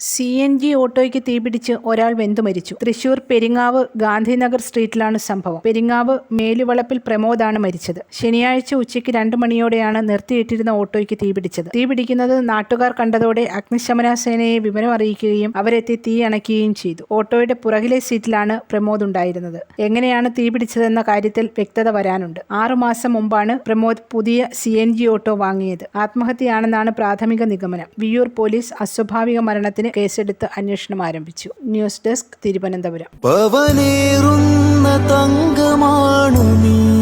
C N G ഓട്ടോയ്ക്ക് തീപിടിച്ച് ഒരാൾ വെന്തു മരിച്ചു. തൃശൂർ പെരിങ്ങാവ് ഗാന്ധിനഗർ സ്ട്രീറ്റിലാണ് സംഭവം. പെരിങ്ങാവ് മേലുവളപ്പിൽ പ്രമോദാണ് മരിച്ചത്. ശനിയാഴ്ച ഉച്ചയ്ക്ക് രണ്ട് മണിയോടെയാണ് നിർത്തിയിട്ടിരുന്ന ഓട്ടോയ്ക്ക് തീപിടിച്ചത് തീപിടിക്കുന്നത് നാട്ടുകാർ കണ്ടതോടെ അഗ്നിശമന സേനയെ വിവരം അറിയിക്കുകയും അവരെത്തി തീ അണയ്ക്കുകയും ചെയ്തു. ഓട്ടോയുടെ പുറകിലെ സീറ്റിലാണ് പ്രമോദ് ഉണ്ടായിരുന്നത്. എങ്ങനെയാണ് തീപിടിച്ചതെന്ന കാര്യത്തിൽ വ്യക്തത വരാനുണ്ട്. ആറുമാസം മുമ്പാണ് പ്രമോദ് പുതിയ സി എൻ ജി ഓട്ടോ വാങ്ങിയത്. ആത്മഹത്യയാണെന്നാണ് പ്രാഥമിക നിഗമനം. വിയൂർ പോലീസ് അസ്വാഭാവിക മരണത്തിന് കേസെടുത്ത് അന്വേഷണം ആരംഭിച്ചു. News desk Thiruvananthapuram. രാജകുമാരി തങ്കമാണു നീ.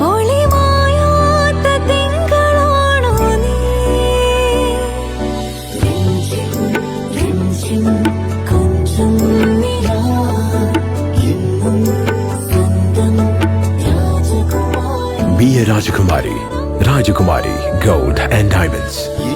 രാജകുമാരി Be a Rajakumari. Rajakumari Gold and Diamonds.